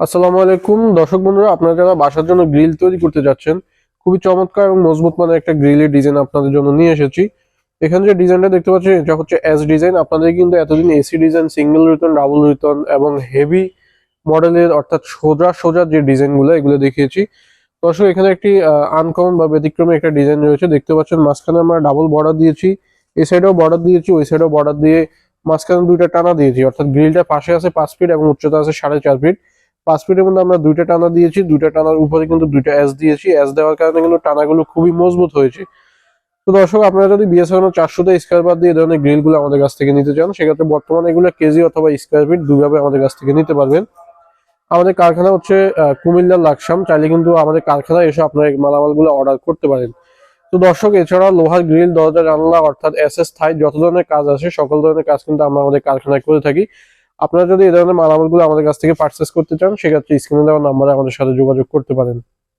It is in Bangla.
আসসালামু আলাইকুম। দর্শক বন্ধুরা, আপনারা যারা বাসার জন্য গ্রিল তৈরি করতে যাচ্ছেন, খুবই চমৎকার এবং মজবুত মানের একটা গ্রিলের ডিজাইন আপনাদের জন্য নিয়ে এসেছি। এখানে যে ডিজাইনটা দেখতে পাচ্ছেন, এটা হচ্ছে এস ডিজাইন আপনাদের কিন্তু এতদিন AC design single return double return এবং হেভি মডেলের অর্থাৎ সোজা সোজা যে ডিজাইনগুলো, এগুলো দেখিয়েছি। দর্শক, এখানে একটি আনকমন বা ব্যতিক্রমী একটা ডিজাইন রয়েছে। দেখতে পাচ্ছেন, মাঝখানে আমরা ডাবল বর্ডার দিয়েছি। এই সাইডেও বর্ডার দিয়েছি, ওই সাইডেও বর্ডার দিয়ে মাঝখানে দুইটা টানা দিয়েছি। অর্থাৎ গ্রিলটা পাশে আছে পাঁচ ফিট এবং উচ্চতা আছে সাড়ে চার ফিট পাঁচ ফিটের মধ্যে আমরা দুইটা টানা দিয়েছি, দুইটা টানার উপরে কিন্তু দুইটা এস দিয়েছি। এস দেওয়ার কারণে কিন্তু টানাগুলো খুবই মজবুত হয়েছে। তো দর্শক, আপনারা যদি বিএসএন চারশোটা স্কোয়ার বার দিয়ে ধরনের গ্রিলগুলো আমাদের কাছ থেকে নিতে চান, সেক্ষেত্রে বর্তমানে এগুলো কেজি অথবা স্কোয়ার ফিট দুইভাবে আমাদের কাছ থেকে নিতে পারবেন। আমাদের কারখানা হচ্ছে কুমিল্লার লাকসাম। চাইলে কিন্তু আমাদের কারখানায় এসে আপনারা মালামালগুলো অর্ডার করতে পারেন। তো দর্শক এছাড়া লোহার গ্রিল দরজা, জানলা, অর্থাৎ এস এস থাই যত ধরনের কাজ আছে সকল ধরনের কাজ কিন্তু আমরা আমাদের কারখানায় করে থাকি। আপনারা যদি এই ধরনের মালামালগুলো আমাদের কাছ থেকে পারচেস করতে চান, সেক্ষেত্রে স্ক্রিনে দেওয়া নাম্বারে আমাদের সাথে যোগাযোগ করতে পারেন।